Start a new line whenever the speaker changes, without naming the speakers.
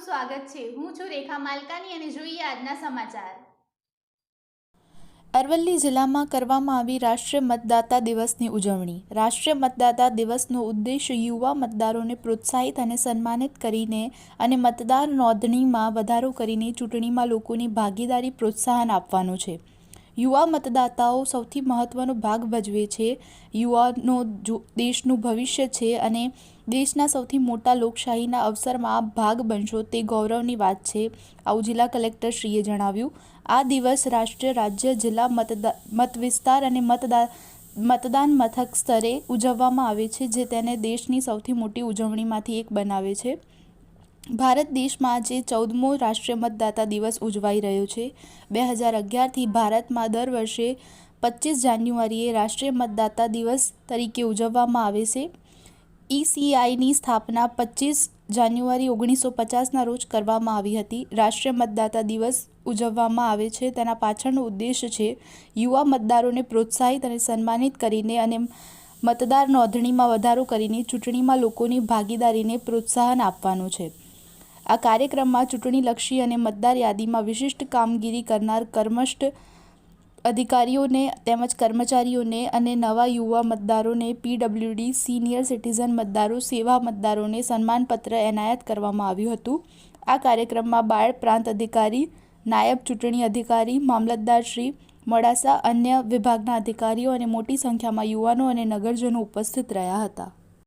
સ્વાગત છે. હું છું રેખા માલકાની અને જોઈએ આજના સમાચાર.
અરવલ્લી જિલ્લામાં કરવામાં આવી રાષ્ટ્રીય મતદાતા દિવસની ઉજવણી. રાષ્ટ્રીય મતદાતા દિવસનો ઉદ્દેશ યુવા મતદારોને પ્રોત્સાહિત અને સન્માનિત કરીને અને મતદાર નોંધણીમાં વધારો કરીને ચૂંટણીમાં લોકોની ભાગીદારી પ્રોત્સાહન આપવાનો છે. યુવા મતદાતાઓ સૌથી મહત્ત્વનો ભાગ ભજવે છે. યુવાનો દેશનું ભવિષ્ય છે અને દેશના સૌથી મોટા લોકશાહીના અવસરમાં ભાગ બનશો તે ગૌરવની વાત છે. આવું જિલ્લા કલેક્ટરશ્રીએ જણાવ્યું. આ દિવસ રાષ્ટ્રીય, રાજ્ય, જિલ્લા મત વિસ્તાર અને મતદા, મતદાન મથક સ્તરે ઉજવવામાં આવે છે, જે તેને દેશની સૌથી મોટી ઉજવણીમાંથી એક બનાવે છે. ભારત દેશમાં આજે ચૌદમો રાષ્ટ્રીય મતદાતા દિવસ ઉજવાઈ રહ્યો છે. બે હજાર અગિયારથી ભારતમાં દર વર્ષે પચીસ જાન્યુઆરીએ રાષ્ટ્રીય મતદાતા દિવસ તરીકે ઉજવવામાં આવે છે. ઈસીઆઈની સ્થાપના પચીસ જાન્યુઆરી ઓગણીસો પચાસના રોજ કરવામાં આવી હતી. રાષ્ટ્રીય મતદાતા દિવસ ઉજવવામાં આવે છે. તેના પાછળનો ઉદ્દેશ છે યુવા મતદારોને પ્રોત્સાહિત અને સન્માનિત કરીને અને મતદાર નોંધણીમાં વધારો કરીને ચૂંટણીમાં લોકોની ભાગીદારીને પ્રોત્સાહન આપવાનો છે. આ કાર્યક્રમમાં ચૂંટણીલક્ષી અને મતદાર યાદીમાં વિશિષ્ટ કામગીરી કરનાર કર્મષ્ટ અધિકારીઓને તેમજ કર્મચારીઓને અને નવા યુવા મતદારોને પીડબ્લ્યુડી, સિનિયર સિટીઝન મતદારો, સેવા મતદારોને સન્માનપત્ર એનાયત કરવામાં આવ્યું હતું. આ કાર્યક્રમમાં બાળ પ્રાંત અધિકારી, નાયબ ચૂંટણી અધિકારી મામલતદારશ્રી મોડાસા અન્ય વિભાગના અધિકારીઓ અને મોટી સંખ્યામાં યુવાનો અને નગરજનો ઉપસ્થિત રહ્યા હતા.